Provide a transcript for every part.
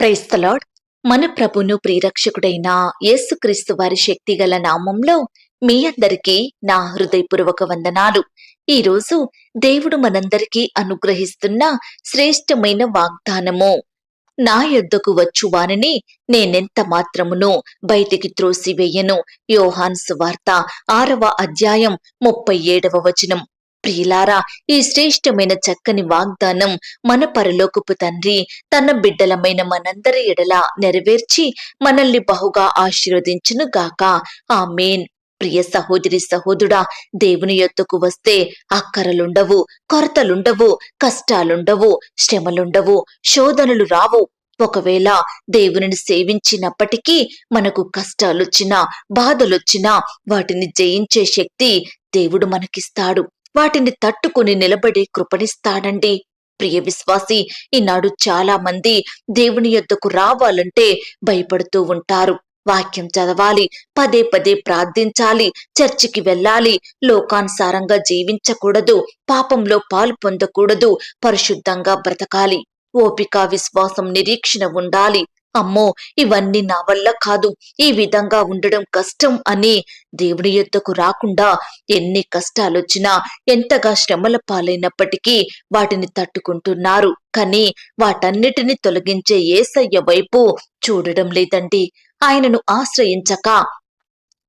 క్రైస్తలాడ్ మన ప్రభును ప్రియరక్షకుడైన యేసుక్రీస్తు వారి శక్తిగల నామంలో మీ అందరికీ నా హృదయపూర్వక వందనాలు. ఈ రోజు దేవుడు మనందరికీ అనుగ్రహిస్తున్న శ్రేష్టమైన వాగ్దానము. నా యొద్దకు వచ్చు వారిని నేనెంత మాత్రమును బయటికి త్రోసివేయను? యోహాన్ సువార్త ఆరవ అధ్యాయం ముప్పై ఏడవ వచనం. ప్రియులారా ఈ శ్రేష్టమైన చక్కని వాగ్దానం మన పరలోకపు తండ్రి తన బిడ్డలమైన మనందరి ఎడల నెరవేర్చి మనల్ని బహుగా ఆశీర్వదించును గాక. ఆ మేన్ ప్రియ సహోదరి సహోదుడా దేవుని యొద్దకు వస్తే అక్కరలుండవు కొరతలుండవు కష్టాలుండవు శ్రమలుండవు శోధనలు రావు. ఒకవేళ దేవునిని సేవించినప్పటికీ మనకు కష్టాలొచ్చినా బాధలొచ్చినా వాటిని జయించే శక్తి దేవుడు మనకిస్తాడు. వాటిని తట్టుకుని నిలబడి కృపణిస్తాడండి ప్రియ విశ్వాసి ఈనాడు చాలా మంది దేవుని యొద్దకు రావాలంటే భయపడుతూ ఉంటారు. వాక్యం చదవాలి పదే పదే ప్రార్థించాలి చర్చికి వెళ్ళాలి లోకానుసారంగా జీవించకూడదు పాపంలో పాలు పొందకూడదు పరిశుద్ధంగా బ్రతకాలి. ఓపిక విశ్వాసం నిరీక్షణ ఉండాలి. అమ్మో ఇవన్నీ నా వల్ల కాదు. ఈ విధంగా ఉండడం కష్టం అని దేవుని యొద్దకు రాకుండా ఎన్ని కష్టాలొచ్చినా ఎంతగా శ్రమల పాలైనప్పటికీ వాటిని తట్టుకుంటున్నారు. కానీ వాటన్నిటిని తొలగించే ఏసయ్య వైపు చూడడం లేదండి. ఆయనను ఆశ్రయించక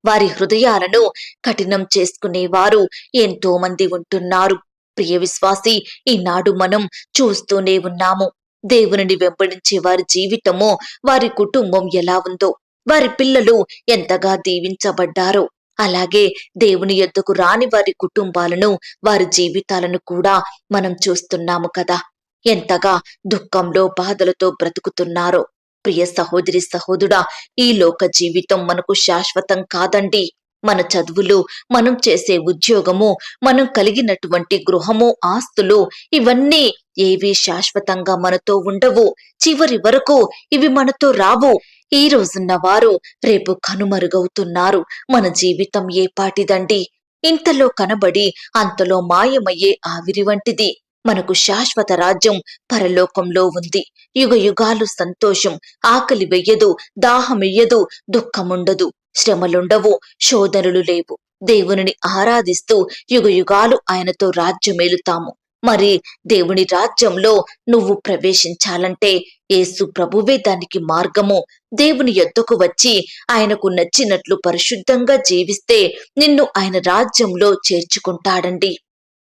వారి హృదయాలను కఠినం చేసుకునేవారు ఎంతో మంది ఉంటున్నారు. ప్రియ విశ్వాసి ఈనాడు మనం చూస్తూనే ఉన్నాము. దేవునిని వెంబడించే వారి జీవితము వారి కుటుంబం ఎలా ఉందో వారి పిల్లలు ఎంతగా దీవించబడ్డారో అలాగే దేవుని ఎద్దకు రాని వారి కుటుంబాలను వారి జీవితాలను కూడా మనం చూస్తున్నాము కదా. ఎంతగా దుఃఖంలో బాధలతో బ్రతుకుతున్నారో. ప్రియ సహోదరి సహోదుడా ఈ లోక జీవితం మనకు శాశ్వతం కాదండి. మన చదువులు మనం చేసే ఉద్యోగము మనం కలిగినటువంటి గృహము ఆస్తులు ఇవన్నీ ఏవి శాశ్వతంగా మనతో ఉండవు. చివరి వరకు ఇవి మనతో రావు. ఈ రోజున్న వారు రేపు కనుమరుగవుతున్నారు. మన జీవితం ఏ పాటిదండి? ఇంతలో కనబడి అంతలో మాయమయ్యే ఆవిరి వంటిది. మనకు శాశ్వత రాజ్యం పరలోకంలో ఉంది. యుగ యుగాలు సంతోషం ఆకలి వెయ్యదు దాహమెయ్యదు దుఃఖముండదు. శ్రమలుండవు శోధనలు లేవు. దేవునిని ఆరాధిస్తూ యుగ యుగాలు ఆయనతో రాజ్యమేలుతాము. మరి దేవుని రాజ్యంలో నువ్వు ప్రవేశించాలంటే యేసు ప్రభువే దానికి మార్గము. దేవుని యొద్దకు వచ్చి ఆయనకు నచ్చినట్లు పరిశుద్ధంగా జీవిస్తే నిన్ను ఆయన రాజ్యంలో చేర్చుకుంటాడండి.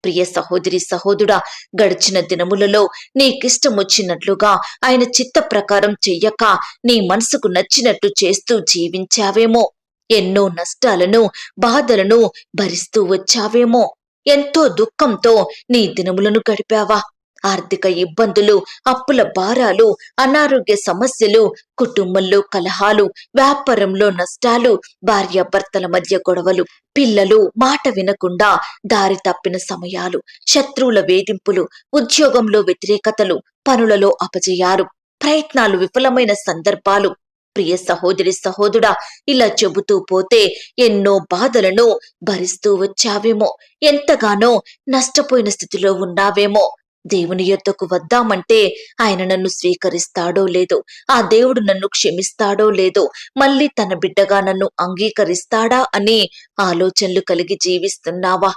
ప్రియ సహోదరి సహోదుడా గడిచిన దినములలో నీకిష్టం వచ్చినట్లుగా ఆయన చిత్త ప్రకారం చెయ్యక నీ మనసుకు నచ్చినట్లు చేస్తూ జీవించావేమో. ఎన్నో నష్టాలను బాధలను భరిస్తూ వచ్చావేమో. ఎంతో దుఃఖంతో నీ దినములను గడిపావా? ఆర్థిక ఇబ్బందులు అప్పుల భారాలు అనారోగ్య సమస్యలు కుటుంబంలో కలహాలు వ్యాపారంలో నష్టాలు భార్యాభర్తల మధ్య గొడవలు పిల్లలు మాట వినకుండా దారి తప్పిన సమయాలు శత్రువుల వేధింపులు ఉద్యోగంలో వ్యతిరేకతలు పనులలో అపజయాలు ప్రయత్నాలు విఫలమైన సందర్భాలు ప్రియ సహోదరి సహోదరుడా ఇలా చెబుతూ పోతే ఎన్నో బాధలను భరిస్తూ వచ్చావేమో ఎంతగానో నష్టపోయిన స్థితిలో ఉన్నావేమో. దేవుని యొద్దకు వద్దామంటే ఆయన నన్ను స్వీకరిస్తాడో లేదో ఆ దేవుడు నన్ను క్షమిస్తాడో లేదో మళ్ళీ తన బిడ్డగా నన్ను అంగీకరిస్తాడా అని ఆలోచనలు కలిగి జీవిస్తున్నావా?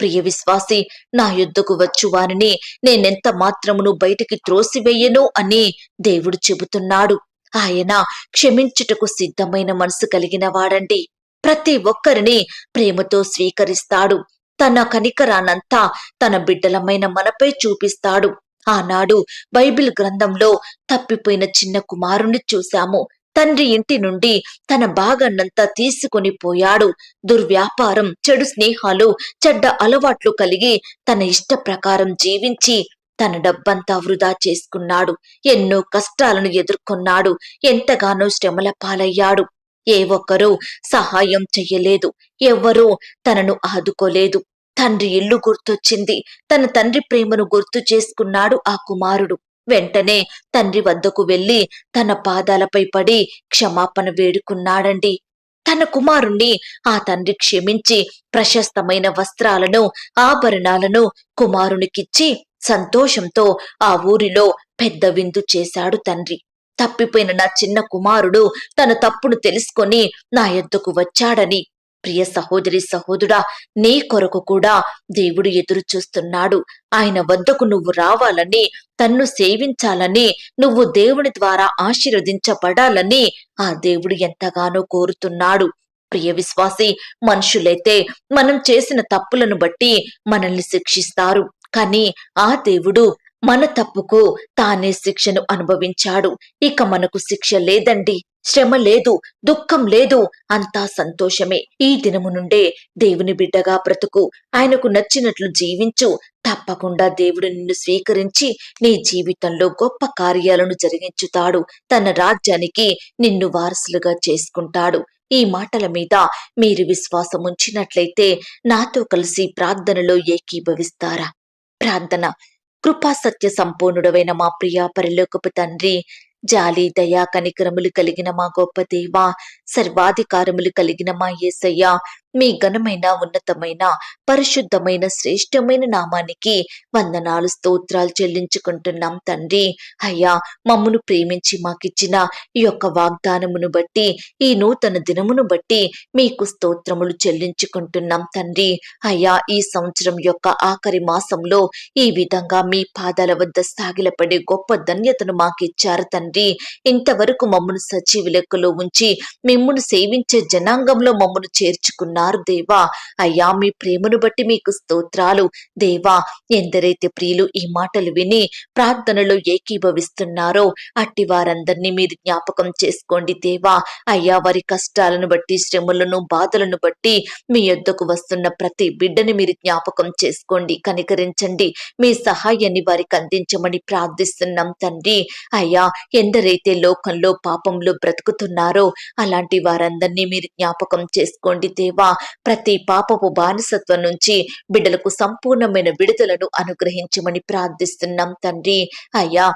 ప్రియ విశ్వాసి నా యుద్ధకు వచ్చు వారిని నేనెంత మాత్రమును బయటికి త్రోసివేయను అని దేవుడు చెబుతున్నాడు. ఆయన క్షమించుటకు సిద్ధమైన మనసు కలిగిన వాడండి. ప్రతి ఒక్కరిని ప్రేమతో స్వీకరిస్తాడు. తన కనికరానంతా తన బిడ్డలమైన మనపై చూపిస్తాడు. ఆనాడు బైబిల్ గ్రంథంలో తప్పిపోయిన చిన్న కుమారుణ్ణి చూశాము. తండ్రి ఇంటి నుండి తన భాగాన్నంతా తీసుకుని పోయాడు. దుర్వ్యాపారం చెడు స్నేహాలు చెడ్డ అలవాట్లు కలిగి తన ఇష్ట ప్రకారం జీవించి తన డబ్బంతా వృధా చేసుకున్నాడు. ఎన్నో కష్టాలను ఎదుర్కొన్నాడు. ఎంతగానో శ్రమల పాలయ్యాడు. ఏ ఒక్కరూ సహాయం చెయ్యలేదు. ఎవ్వరూ తనను ఆదుకోలేదు. తండ్రి ఇల్లు గుర్తొచ్చింది. తన తండ్రి ప్రేమను గుర్తు చేసుకున్నాడు ఆ కుమారుడు. వెంటనే తండ్రి వద్దకు వెళ్ళి తన పాదాలపై పడి క్షమాపణ వేడుకున్నాడండి. తన కుమారుణ్ణి ఆ తండ్రి క్షమించి ప్రశస్తమైన వస్త్రాలను ఆభరణాలను కుమారునికిచ్చి సంతోషంతో ఆ ఊరిలో పెద్ద విందు చేశాడు తండ్రి. తప్పిపోయిన నా చిన్న కుమారుడు తన తప్పును తెలుసుకొని నా యొద్దకు వచ్చాడని. ప్రియ సహోదరి సహోదుడా నీ కొరకు కూడా దేవుడు ఎదురు చూస్తున్నాడు ఆయన వద్దకు నువ్వు రావాలని తన్ను సేవించాలని నువ్వు దేవుని ద్వారా ఆశీర్వదించబడాలని ఆ దేవుడు ఎంతగానో కోరుతున్నాడు. ప్రియ విశ్వాసి మనుషులైతే మనం చేసిన తప్పులను బట్టి మనల్ని శిక్షిస్తారు. కానీ ఆ దేవుడు మన తప్పుకు తానే శిక్షను అనుభవించాడు. ఇక మనకు శిక్ష లేదండి. శ్రమ లేదు దుఃఖం లేదు అంతా సంతోషమే. ఈ దినము నుండే దేవుని బిడ్డగా బ్రతుకు. ఆయనకు నచ్చినట్లు జీవించు. తప్పకుండా దేవుడు నిన్ను స్వీకరించి నీ జీవితంలో గొప్ప కార్యాలను జరిగించుతాడు. తన రాజ్యానికి నిన్ను వారసులుగా చేసుకుంటాడు. ఈ మాటల మీద మీరు విశ్వాసం ఉంచినట్లయితే నాతో కలిసి ప్రార్థనలో ఏకీభవిస్తారా? ప్రార్థన. కృపా సత్య సంపూర్ణుడవైన మా ప్రియ పరిలోకపు తండ్రి జాలి దయా కనికరములు కలిగిన మా గొప్ప దేవ సర్వాధికారములు కలిగిన మా యేసయ్య మీ ఘనమైన ఉన్నతమైన పరిశుద్ధమైన శ్రేష్టమైన నామానికి వందనాలు స్తోత్రాలు చెల్లించుకుంటున్నాం తండ్రి. అయ్యా మమ్మను ప్రేమించి మాకిచ్చిన ఈ యొక్క వాగ్దానమును బట్టి ఈ నూతన దినమును బట్టి మీకు స్తోత్రములు చెల్లించుకుంటున్నాం తండ్రి. అయ్యా ఈ సంవత్సరం యొక్క ఆఖరి మాసంలో ఈ విధంగా మీ పాదాల వద్ద సాగిలపడే గొప్ప ధన్యతను మాకిచ్చారు తండ్రి. ఇంతవరకు మమ్మను సజీవ లెక్కలో ఉంచి మిమ్మను సేవించే జనాంగంలో మమ్మను చేర్చుకున్నారు దేవా. అయ్యా మీ ప్రేమను బట్టి మీకు స్తోత్రాలు. దేవా ఎందరైతే ప్రియులు ఈ మాటలు విని ప్రార్థనలో ఏకీభవిస్తున్నారో అట్టి వారందరినీ మీరు జ్ఞాపకం చేసుకోండి దేవా. అయ్యా వారి కష్టాలను బట్టి శ్రమలను బాధలను బట్టి మీ యొద్దకు వస్తున్న ప్రతి బిడ్డని మీరు జ్ఞాపకం చేసుకోండి కనికరించండి. మీ సహాయాన్ని వారికి అందించమని ప్రార్థిస్తున్నాం తండ్రి. అయ్యా ఎందరైతే లోకంలో పాపంలో బ్రతుకుతున్నారో అలాంటి వారందరినీ మీరు జ్ఞాపకం చేసుకోండి దేవా. ప్రతి పాపపు బానిసత్వం నుంచి బిడ్డలకు సంపూర్ణమైన విడుదలను అనుగ్రహించమని ప్రార్థిస్తున్నాం తండ్రి. అయ్యా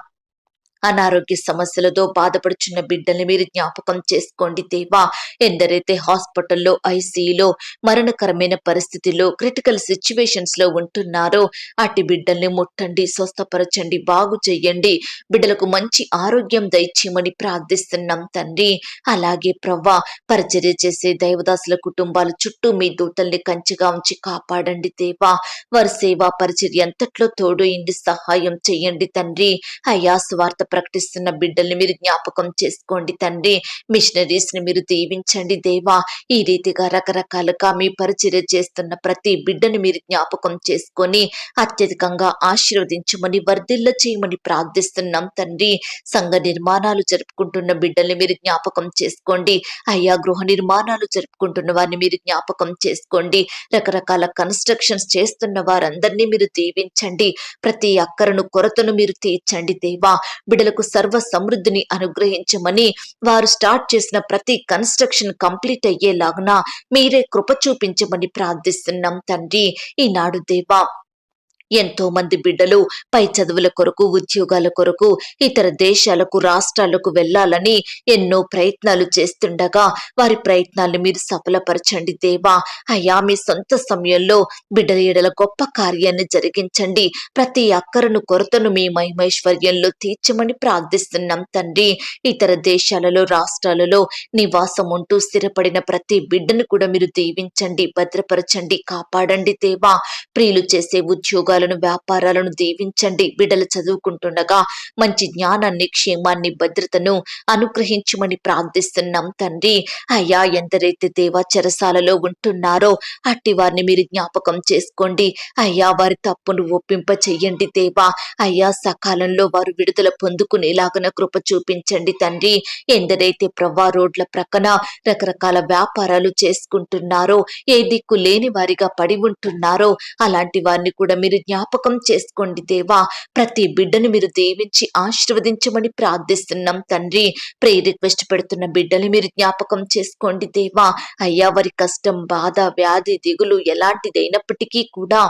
అనారోగ్య సమస్యలతో బాధపడుచున్న బిడ్డల్ని మీరు జ్ఞాపకం చేసుకోండి దేవా. ఎందరైతే హాస్పిటల్లో ఐసీయూలో మరణకరమైన పరిస్థితిలో క్రిటికల్ సిచ్యువేషన్స్లో ఉంటున్నారో అట్టి బిడ్డల్ని ముట్టండి స్వస్థపరచండి బాగు చెయ్యండి బిడ్డలకు మంచి ఆరోగ్యం దయచేయమని ప్రార్థిస్తున్నాం తండ్రి. అలాగే ప్రవ్వా పరిచర్య చేసే దైవదాసుల కుటుంబాల చుట్టూ మీ దూతల్ని కంచిగా ఉంచి కాపాడండి దేవా. వారి సేవా పరిచర్య అంతట్లో తోడు ఇండి సహాయం చెయ్యండి తండ్రి. అయ్యా స్వార్థ ప్రకటిస్తున్న బిడ్డల్ని మీరు జ్ఞాపకం చేసుకోండి తండ్రి. మిషనరీస్ని మీరు దీవించండి దేవా. ఈ రీతిగా రకరకాలుగా మీ పరిచర్య చేస్తున్న ప్రతి బిడ్డని మీరు జ్ఞాపకం చేసుకొని అత్యధికంగా ఆశీర్వదించమని వర్ధిల్ల చేయమని ప్రార్థిస్తున్నాం తండ్రి. సంఘ నిర్మాణాలు జరుపుకుంటున్న బిడ్డల్ని మీరు జ్ఞాపకం చేసుకోండి. అయ్యా గృహ నిర్మాణాలు జరుపుకుంటున్న వారిని మీరు జ్ఞాపకం చేసుకోండి. రకరకాల కన్స్ట్రక్షన్స్ చేస్తున్న వారందరినీ మీరు దీవించండి. ప్రతి అక్కరను కొరతను మీరు తీర్చండి దేవా. బిడ్డలకు సర్వ సమృద్ధిని అనుగ్రహించమని వారు స్టార్ట్ చేసిన ప్రతి కన్స్ట్రక్షన్ కంప్లీట్ అయ్యేలాగున మీరే కృప చూపించమని ప్రార్థిస్తున్నాం తండ్రి. ఈనాడు దేవా ఎంతో మంది బిడ్డలు పై చదువుల కొరకు ఉద్యోగాల కొరకు ఇతర దేశాలకు రాష్ట్రాలకు వెళ్ళాలని ఎన్నో ప్రయత్నాలు చేస్తుండగా వారి ప్రయత్నాలు మీరు సఫలపరచండి దేవా. అయ్యా మీ సొంత సమయంలో బిడ్డల ఎడల గొప్ప కార్యాన్ని జరిగించండి. ప్రతి అక్కరను కొరతను మీ మహిమైశ్వర్యంలో తీర్చమని ప్రార్థిస్తున్నాం తండ్రి. ఇతర దేశాలలో రాష్ట్రాలలో నివాసం ఉంటూ స్థిరపడిన ప్రతి బిడ్డను కూడా మీరు దీవించండి భద్రపరచండి కాపాడండి దేవా. ప్రియులు చేసే ఉద్యోగాలను వ్యాపారాలను దీవించండి. బిడ్డలు చదువుకుంటుండగా మంచి జ్ఞానాన్ని క్షేమాన్ని భద్రతను అనుగ్రహించమని ప్రార్థిస్తున్నాం తండ్రి. అయ్యా ఎందరైతే దేవా చెరసాలలో ఉంటున్నారో అట్టి వారిని మీరు జ్ఞాపకం చేసుకోండి. అయ్యా వారి తప్పును ఒప్పింప చెయ్యండి దేవా. అయ్యా సకాలంలో వారు విడుదల పొందుకునేలాగన కృప చూపించండి తండ్రి. ఎందరైతే ప్రవ్వా రోడ్ల ప్రక్కన రకరకాల వ్యాపారాలు చేసుకుంటున్నారో ఏ దిక్కు లేని వారిగా పడి ఉంటున్నారో అలాంటి వారిని కూడా మీరు జ్ఞాపకం చేసుకోండి దేవా. ప్రతి బిడ్డను మీరు దీవించి ఆశీర్వదించమని ప్రార్థిస్తున్నాం తండ్రి. ప్రే రిక్వెస్ట్ పెడుతున్న బిడ్డలు మీరు జ్ఞాపకం చేసుకోండి దేవా. అయ్యా వారి కష్టం బాధ వ్యాధి దిగులు ఎలాంటిదైనప్పటికీ కూడా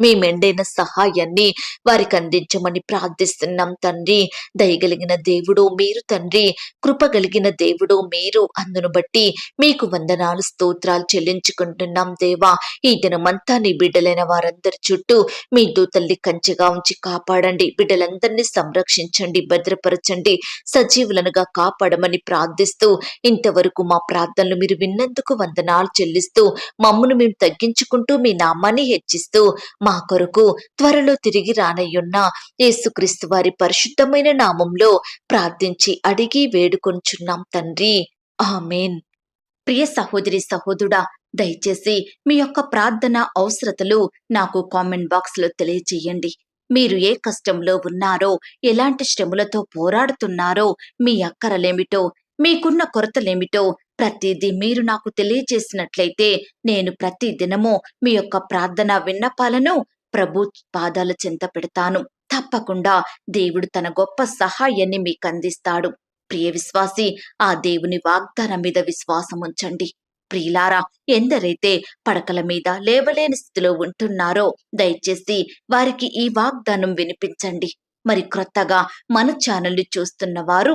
మీ మెండైన సహాయాన్ని వారికి అందించమని ప్రార్థిస్తున్నాం తండ్రి. దయగలిగిన దేవుడు మీరు తండ్రి. కృపగలిగిన దేవుడు మీరు. అందును బట్టి మీకు వందనాలు స్తోత్రాలు చెల్లించుకుంటున్నాం దేవా. ఈ దినమంతా నీ బిడ్డలైన వారందరి చుట్టూ మీ దూతల్ని కంచెగా ఉంచి కాపాడండి. బిడ్డలందరినీ సంరక్షించండి భద్రపరచండి సజీవులనుగా కాపాడమని ప్రార్థిస్తూ ఇంతవరకు మా ప్రార్థనలు మీరు విన్నందుకు వందనాలు చెల్లిస్తూ మమ్మను మేము తగ్గించుకుంటూ మీ నామాన్ని హెచ్చిస్తూ మా కొరకు త్వరలో తిరిగి రానయ్యున్న యేసుక్రీస్తు వారి పరిశుద్ధమైన నామంలో ప్రార్థించి అడిగి వేడుకొంచున్నాం తండ్రి. ఆమెన్. ప్రియ సహోదరి సహోదుడా దయచేసి మీ యొక్క ప్రార్థన అవసరతలు నాకు కామెంట్ బాక్స్లో తెలియజేయండి. మీరు ఏ కష్టంలో ఉన్నారో ఎలాంటి శ్రమలతో పోరాడుతున్నారో మీ అక్కరలేమిటో మీకున్న కొరతలేమిటో ప్రతిదీ మీరు నాకు తెలియజేసినట్లయితే నేను ప్రతి దినము మీ యొక్క ప్రార్థన విన్నపాలను ప్రభు పాదాల చెంత పెడతాను. తప్పకుండా దేవుడు తన గొప్ప సహాయాన్ని మీకు అందిస్తాడు. ప్రియ విశ్వాసి ఆ దేవుని వాగ్దానం మీద విశ్వాసం ఉంచండి. ప్రియులారా ఎందరైతే పడకల మీద లేవలేని స్థితిలో ఉంటున్నారో దయచేసి వారికి ఈ వాగ్దానం వినిపించండి. మరి క్రొత్తగా మన ఛానల్ని చూస్తున్న వారు